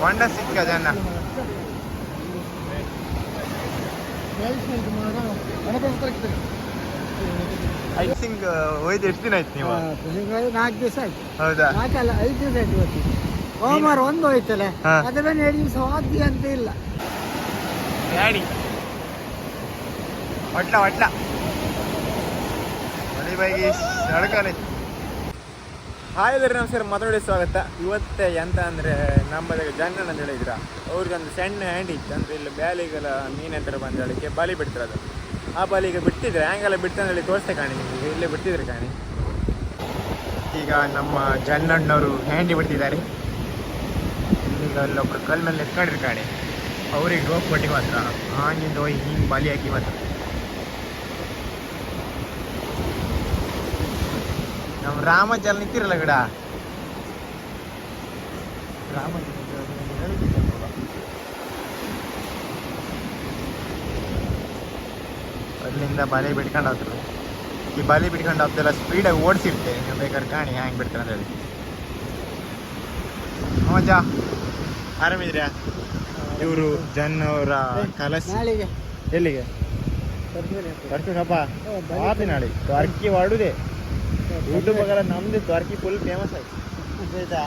ಹೊಂಡ ಸಿಕ್ಕ ಜನ. ಐಸಿಂಗ್ ಒಯ್ದು ಎಷ್ಟು ದಿನ ಆಯ್ತು ನೀವು? ನಾಲ್ಕು ದಿವಸ ಆಯ್ತು. ಹೌದಾ? ನಾಲ್ಕಲ್ಲ ಐದು ದಿವಸ ಆಯ್ತು ಇವತ್ತು. ಸೋಮವಾರ ಒಂದು ಹೋಯ್ತಲ್ಲ. ಅದ್ರ ಮೇಲೆ ಎರಡು ದಿವಸ ಹೋದ್ದಿ ಅಂತ ಇಲ್ಲ. ಗಾಡಿ. ಒಟ್ಲ ಒಟ್ಲ ಮಳಿ ಬೈಗಿ ನಡ್ಕಾಲೆ ಹಾಯ್ ಎಲ್ಲರೂ ನಮಸ್ಕಾರ. ಮಾತಾಡಿ ಸ್ವಾಗತ. ಇವತ್ತೇ ಎಂತ ಅಂದರೆ ನಮ್ಮದಾಗ ಜನ್ನ ಅಂತ ಹೇಳಿದ್ರ ಅವ್ರಿಗೊಂದು ಸಣ್ಣ ಹ್ಯಾಂಡ್ ಇತ್ತು. ಅಂದರೆ ಇಲ್ಲಿ ಬ್ಯಾಲಿಗೆಲ್ಲ ಬಂದ ಹೇಳಿಕೆ ಬಾಲಿ ಬಿಡ್ತಾರೆ ಅದು. ಆ ಬಾಲಿಗೆ ಬಿಟ್ಟಿದ್ರೆ ಹ್ಯಾಂಗೆಲ್ಲ ಬಿಡ್ತಾನೆ ಹೇಳಿ ತೋರಿಸ್ತೆ ಕಾಣಿ ನಿಮಗೆ. ಇಲ್ಲೇ ಬಿಡ್ತಿದ್ರೆ ಕಾಣಿ. ಈಗ ನಮ್ಮ ಜನ್ನಣ್ಣವರು ಹ್ಯಾಂಡಿ ಬಿಡ್ತಿದ್ದಾರೆ ಈಗ ಅಲ್ಲೊಬ್ರು ಕಲ್ ಮೇಲೆ ಎತ್ಕೊಂಡಿರ್ ಕಾಣಿ. ಅವ್ರಿಗೆ ಹೋಗಿ ಕೊಟ್ಟಿ ಮಾತ್ರ. ಹಾಂಗಿಂದ ಹೋಗಿ ಹಿಂಗೆ ಬಾಲಿ ಹಾಕಿ ಮಾತ್ರ. ನಮ್ಮ ರಾಮಜಲ್ ನಿಂತಿರಲ್ಲ ಗಿಡ. ರಾಮ ಅಲ್ಲಿಂದ ಬಲೆ ಬಿಟ್ಕೊಂಡು ಹೋಗ್ತಾರೆ ಈ ಬಲೆ ಬಿಟ್ಕೊಂಡು ಹೋಗ್ತಿಲ್ಲ ಸ್ಪೀಡಾಗಿ ಓಡಿಸಿರ್ತೆ. ನೀವು ಬೇಕಾದ್ರೆ ಕಾಣಿ ಹ್ಯಾಂಗೆ ಬಿಡ್ತಾರೆ ಅಂತ ಹೇಳಿ. ಮಜಾ. ಆರಾಮಿದ್ರ್ಯಾ? ಇವರು ಜನ್ ಅವರ ಕಲಸಿ ಎಲ್ಲಿಗೆ? ಬರ್ತೀನಿ. ಬರ್ತೀನಪ್ಪ ನಾಳೆ. ಅರ್ಕಿ ವಾಡುದೆ ಯೂಟ್ಯೂಬ್ ಆಗಲ್ಲ ನಮ್ದು ದ್ವಾರಕಿ ಫುಲ್ ಫೇಮಸ್ ಆಯ್ತು. ಆಯ್ತಾ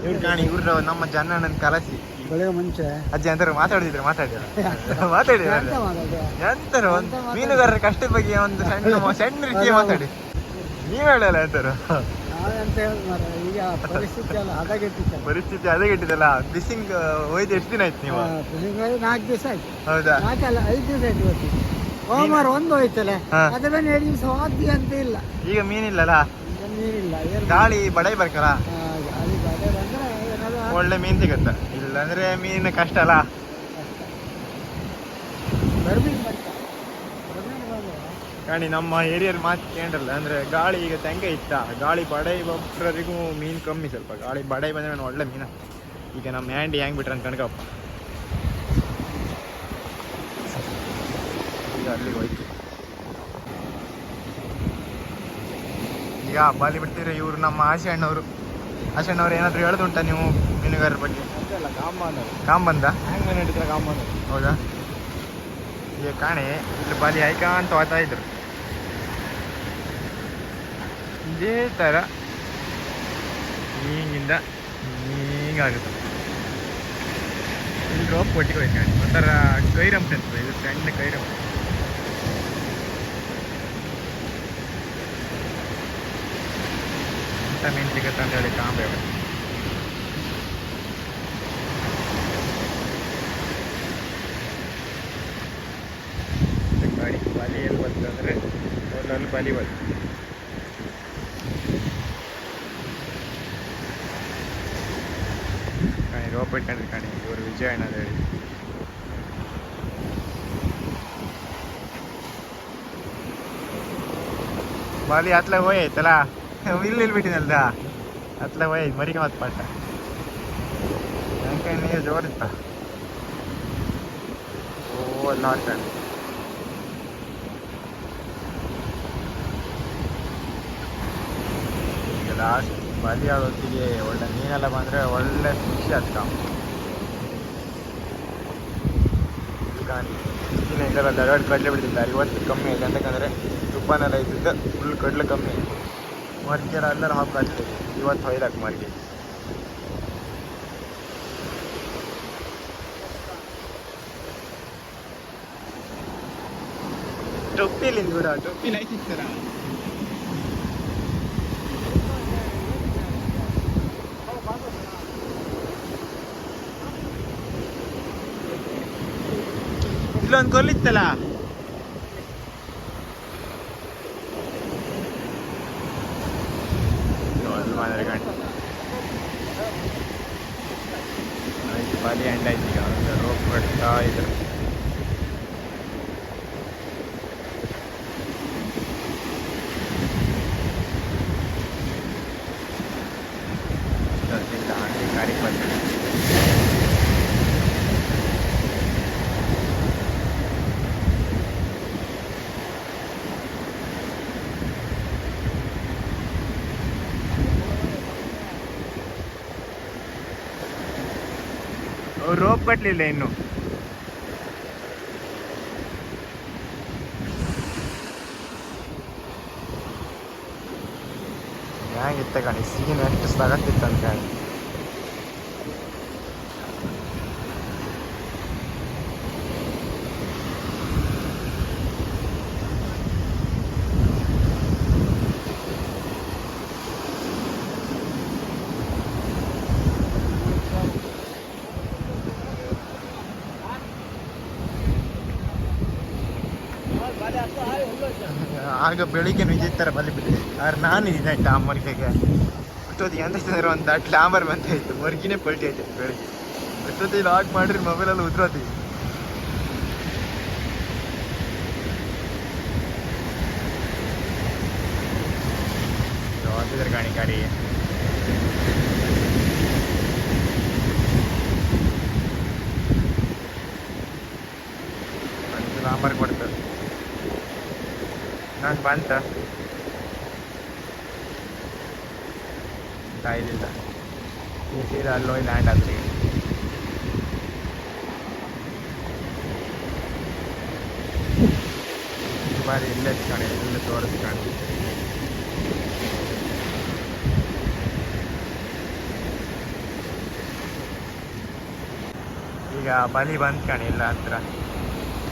ಇವ್ರು ಕಾಣಿ ಇವ್ರು ನಮ್ಮ ಜನ್ನಣ್ಣನ ಕಲಸಿ ಬೆಳಗ್ಗೆ ಮುಂಚೆ ಅಜ್ಜಿ ಅಂತಾರೆ ಮಾತಾಡಿದ್ರೆ ಮಾತಾಡಿದ್ರು ಮಾತಾಡಿದ್ರು ಎಂತ ಎಂತಾರ ಒಂದು ಮೀನುಗಾರರ ಕಷ್ಟದ ಬಗ್ಗೆ ಒಂದು ಸಣ್ಣ ಸಣ್ಣ ರೀತಿಯ ಮಾತಾಡಿ. ನೀವ್ ಹೇಳಲ್ಲ ಈಗ ಪರಿಸ್ಥಿತಿ ಅದೇ ಕೆಟ್ಟಿದಲ್ಲ ಬಿಸಿಂಗ್ ಹೋಯ್ತು ಎಷ್ಟು ದಿನ ಆಯ್ತು ನೀವು? ನಾಲ್ಕು ದಿವಸ ಆಯ್ತು. ಹೌದಾ? ಐದು ದಿವಸ ಆಯ್ತು ಸೋಮವಾರ ಒಂದು ಹೋಯ್ತಲ್ಲ ಹಾ. ಅದ್ರ ಮೇಲೆ ಎರಡು ದಿವಸ ಅಂತ ಇಲ್ಲ. ಈಗ ಮೀನಿಲ್ಲಲ್ಲ? ಈಗ ನೀರಿಲ್ಲ ಏನು ಗಾಳಿ ಬಡೈ ಬರ್ಕಲ್ಲ? ಆ, ಗಾಳಿ ಬಂದ್ರೆ ಏನಾದ್ರು ಒಳ್ಳೆ ಮೀನ್ ಸಿಗತ್ತ. ಇಲ್ಲಾಂದ್ರೆ ಮೀನ್ ಕಷ್ಟ ಅಲ್ಲ? ಬರ್ಬೇಕು ಬರ್ತಾ ಬರ್ಬೇಕು ಬಂದ್ರೆ? ಕಾಣಿ ನಮ್ಮ ಏರಿಯರ್ ಮಾತು ಕೇಳಲ್ಲ ಅಂದ್ರೆ ಗಾಳಿ ಈಗ ತೆಂಗೆ ಇತ್ತ. ಗಾಳಿ ಬಡೈ ಒಬ್ಬರಿಗೂ ಮೀನ್ ಕಮ್ಮಿ ಸ್ವಲ್ಪ. ಗಾಳಿ ಬಡೈ ಬಂದ್ರೆ ನಾನು ಒಳ್ಳೆ ಮೀನ. ಈಗ ನಮ್ಮ ಹ್ಯಾಂಡಿ ಹೆಂಗ್ ಬಿಟ್ರೆ ಅಂತ ಈಗ ಅಲ್ಲಿಗೆ ಹೋಯ್ತು. ಈಗ ಬಾಲಿ ಬಿಡ್ತೀರಿ ಇವರು ನಮ್ಮ ಆಶೆ ಅಣ್ಣವರು? ಏನಾದ್ರು ಹೇಳೋದುಂಟ ನೀವು ಮೀನುಗಾರರ ಬಗ್ಗೆ? ಕಾಂಬಂದ ಹೌದಾ? ಈಗ ಕಾಣೆ ಇಲ್ಲಿ ಬಾಲಿ ಆಯ್ಕ ಅಂತ ಹೋಗ್ತಾ ಇದ್ರು. ಇದೇ ಥರ ಹಿಂಗಿಂದ ಹಿಂಗಾಗುತ್ತೆ ಇಲ್ಲಿ ರೋಪ್ ಕೊಟ್ಟಿಗೆ ಹೋಯ್ತು ಕಾಣಿ ಒಂಥರ ಕೈರಂಪ್ ಇದು ಸಣ್ಣ ಕೈರಂಪ್ exactamente qué tan le cambia. गाडी पाली येईल बदलत रे टोटल पाली बदल కానీ రోపట్ కంటే కానీ ఎవరు విజయ్ ಇಲ್ಲಿ ಇಲ್ಲಿ ಬಿಟ್ಟಿನಲ್ದ ಅತ್ಲ ವೈ, ಮರಿಗೆ ಮತ್ತೆ ಪಾಠ. ನಂಗೆ ನೀರು ಜೋರಿತ್ತ ಓ ನೋಡ್ತಾನೆ ಈಗ ಲಾಸ್ಟ್ ಬಲಿ ಹೊತ್ತಿಗೆ ಒಳ್ಳೆ ಮೀನೆಲ್ಲ ಬಂದ್ರೆ ಒಳ್ಳೆ ಖುಷಿ ಇನ್ನು ಇದೆಲ್ಲ ದಡವಾಡ್ ಕಡಲೆ ಬಿಡ್ತಿದ್ದಾರೆ ಇವತ್ತು ಕಮ್ಮಿ ಆಯ್ತು ಅಂತಕ್ಕಂದರೆ ತುಪ್ಪನೆಲ್ಲ ಇದ್ದಿದ್ದ ಫುಲ್ ಕಡಲೆ ಕಮ್ಮಿ. ಆಯ್ತು ಮರ್ಗೆಲ್ಲ ಎಲ್ಲರೂ ಹಾಕಿ ಇವತ್ತು ಹೊಯ್ದಾಕ ಮರ್ಗೆ ಟೊಪ್ಪಿಲಿ ಕೂಡ ಟೊಪ್ಪಿ ಲೈಟ್ ಇರ್ತಾರ ಇಲ್ಲೊಂದು ಕೊಲ್ಲಿತ್ತಲ್ಲ ಬಾಲಿ ಎಂಡ್ ಆಯ್ತು ಈಗ ಒಂದು ರೋಪ್ ಕೊಡ್ತಾ ಇದ್ರು ರೋಪ್ ಕಟ್ಟಲಿಲ್ಲ ಇನ್ನು. ಹೆಂಗಿತ್ತ ಕಣಿ? ಸೀನ್ ಎಷ್ಟು ಸಗತ್ತಿತ್ತು ಅಂತ ಹೇಳಿ ಆಗ ಬೆಳಿಗ್ಗೆ ನಿಂತಿರ್ತಾರ ಬಲಿ ಬಿಡಿ ಆದ್ರೆ ನಾನು ಇದ್ದಾಯ್ತು ಆ ಮೊರಿಕೆಗೆ ಅಷ್ಟೊತ್ತಿಗೆ ಅಂದ್ರೆ ಒಂದು ಡ್ಲಾಮರ್ ಇತ್ತು. ಮರ್ಗಿನೇ ಪಲ್ಟಿ ಆಯ್ತು ಬೆಳಿಗ್ಗೆ. ಅಷ್ಟೊತ್ತಿಗೆ ಲಾಕ್ ಮೊಬೈಲ್ ಮೊಬೈಲಲ್ಲಿ ಉದ್ರೋತಿ ಗಾಣಿ ಗಾಡಿ. ನಾನು ಬಂತ ಕಾಯ್ದಿಲ್ಲ ಈ ಸೀದಾ ಅಲ್ಲಿ ಹೋಗಿ ಲ್ಯಾಂಡ್ ಆದ್ರಿ ಬಾರಿ ಇಲ್ಲೇ ಕಣೆ ಎಲ್ಲ ತೋರಿಸ್ಕೊಂಡು ಈಗ ಬಲಿ ಬಂದ್ ಕಣೆ ಇಲ್ಲ ಹತ್ರ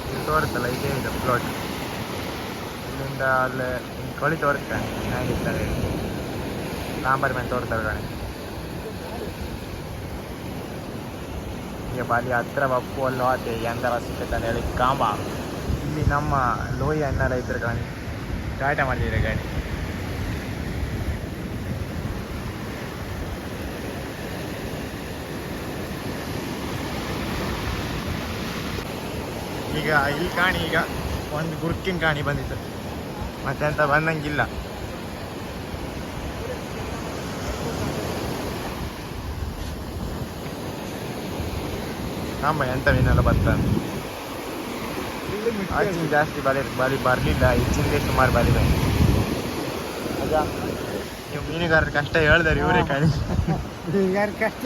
ಇಲ್ಲಿ ತೋರಿಸಲ್ಲ ಇದೇ ಇದೆ ಪ್ಲಾಟ್ ಇಲ್ಲಿಂದ ಅಲ್ಲೇ ಹಿಂಗ್ ಕೊಳಿ ತೋರಿಸ್ತಾನೆ ಹೇಗಿರ್ತಾರೆ ಸಾಂಬಾರ್ ಮೇಲೆ ತೋರಿಸ್ತಾರೆ ಕಣೆ ಈಗ ಬಾಲಿ ಹತ್ರ ಬಪ್ಪು ಅಲ್ಲಿ ಹೋತೆ ಎಂದರ ಸಿಕ್ಕತ್ತಂತ ಹೇಳಿ ಕಾಂಬ ಇಲ್ಲಿ ನಮ್ಮ ಲೋಯಿ ಅಣ್ಣರ ಇದ್ರು ಕಣೆ ಟಾಟಾ ಮಾಡಿದ್ರೆ ಗಾಡಿ ಈಗ ಇಲ್ಲಿ ಕಾಣಿ ಈಗ ಒಂದು ಗುರುಕಿನ ಕಾಣಿ ಬಂದಿತ್ತು ಮತ್ತೆ ಅಂತ ಬಂದಂಗಿಲ್ಲ. ನಮ್ಮ ಎಂತ ಮೀನೆಲ್ಲ ಬರ್ತಾನೆ ಆಚಿನ ಜಾಸ್ತಿ ಬಲಿ ಬಲಿ ಬರಲಿಲ್ಲ ಹೆಚ್ಚಿನದೇ ಸುಮಾರು ಬಾರಿ ಅದ. ನೀವು ಮೀನುಗಾರರ ಕಷ್ಟ ಹೇಳ್ದಾರೆ ಇವರೇ ಕಾಣಿ. ಯಾರು ಕಷ್ಟ.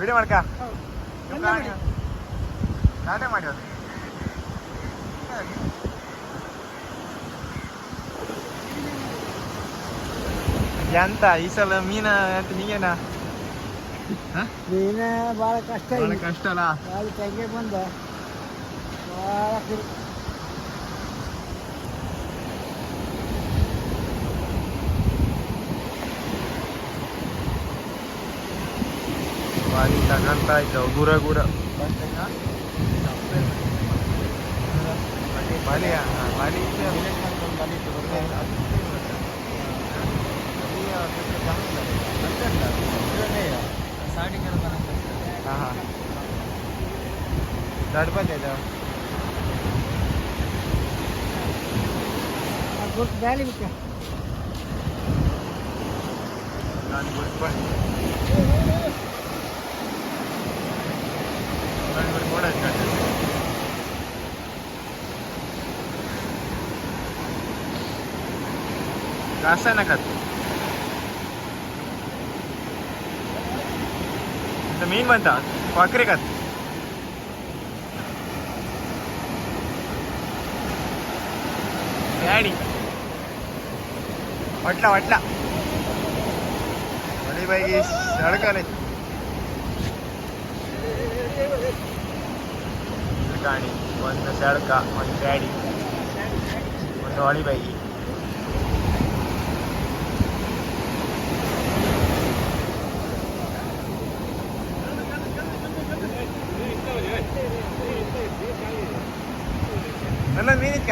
ವಿಡಿಯೋ ಮಾಡ್ಕ? ನಾನೇ ಮಾಡಿ ಅದು ಎಂತ ಈ ಸಲ ಮೀನ ಅಂತ ನೀಗೇನ ಭಾಳ ಕಷ್ಟ ಬಹಳ ಇಲ್ಲಿ. ಕಷ್ಟ ಅಲ್ಲ? ಭಾಳ ತಂಗೆ ಬಂದ. ಭಾಳ ಕಿರು ಬಾರಿ ತಗಂತ ಇದ್ದವು ಗುರ ಗುರ. बाली हाँ बाली से बाली से बोलते हैं अभी साड़ी करा हाँ हाँ दर्द पर दे दो गुड वैली भी क्या गुड पर रास्ता ना खाते मीन बनता पाकरे खाते गाडी वाटला वाटला। अरे बाई सडका नाही गाडी पण सडका पण गाडी। पण वाली बाई ನನ್ನ ನೀನಿಕ್ಕ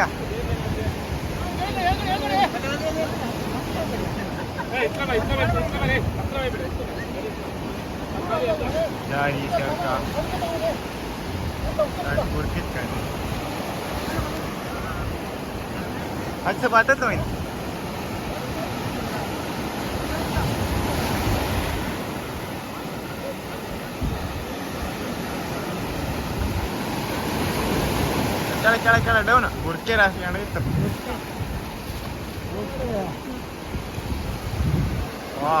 ಜಾರಿ ಕೆಲಕ ಕುರ್ಕಿತ್ ಕಾಣಿ ಹಚ್ಚ ಬಾತತ್ತು ಹೋಯ್ತು है ಕೆಳ ಕೆಳ ಕೆಳ ಡೌನ್ ಗುಡ್ಕೆ ರಾಶಿ ಇತ್ತು ಗುಟ್ಟು ವಾ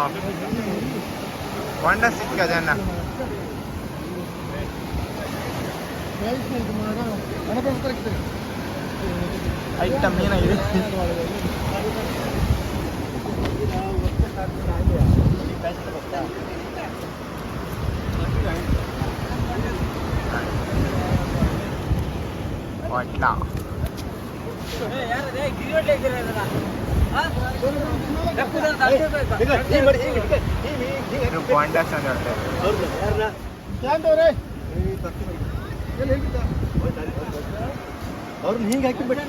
ಹೊಂಡ ಸಿಕ್ಕ ಜನ ಐಟಮ್ ಏನಾಗಿದೆ ಹೊಟ್ಲ ಇದು ಬಾಂಡಸ್ ಅಂತ ಹೇಳ್ತಾರೆ ಅವ್ರನ್ನ ಹಿಂಗೆ ಹಾಕಿ ಬಿಟ್ಟು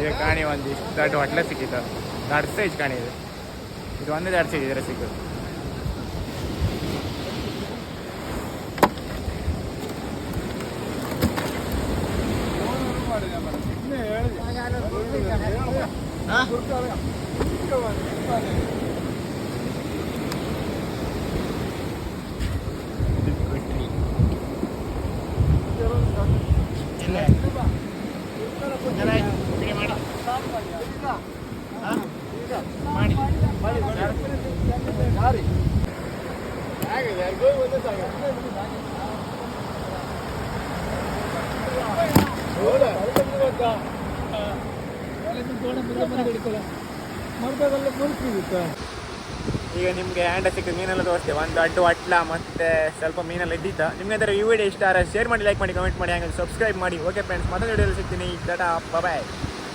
ಈಗ ಕಾಣಿ ಒಂದು ಇಷ್ಟು ದೊಡ್ಡ ಹೊಟ್ಲೆ ಸಿಕ್ಕಿತ್ತು ದೊಡ್ಡ ಸೈಜ್ ಕಾಣಿ ಇದು ಇದು ಒಂದೇ ದೊಡ್ಡ ಸೈಜ್ ಇದ್ರೆ ಸಿಕ್ಕಿದ್ದು ಈಗ ನಿಮಗೆ ಹ್ಯಾಂಡ ಸಿಕ್ಕ ಮೀನೆಲ್ಲ ತೋರಿಸ್ತೇವೆ. ಒಂದು ಅಡ್ಡು ಅಟ್ಲ ಮತ್ತೆ ಸ್ವಲ್ಪ ಮೀನೆಲ್ಲ ಇದ್ದಿತ್ತು ನಿಮ್ಗೆ ಅದರ ಈ ವಿಡಿಯೋ ಇಷ್ಟ ಶೇರ್ ಮಾಡಿ ಲೈಕ್ ಮಾಡಿ ಕಮೆಂಟ್ ಮಾಡಿ. ಹಂಗೆ ಸಬ್ಸ್ಕ್ರೈಬ್ ಮಾಡಿ. ಓಕೆ ಫ್ರೆಂಡ್ಸ್ ಮತ್ತೊಂದು ವಿಡಿಯೋದಲ್ಲಿ ಸಿಗ್ತೀನಿ. ಬಾಯ್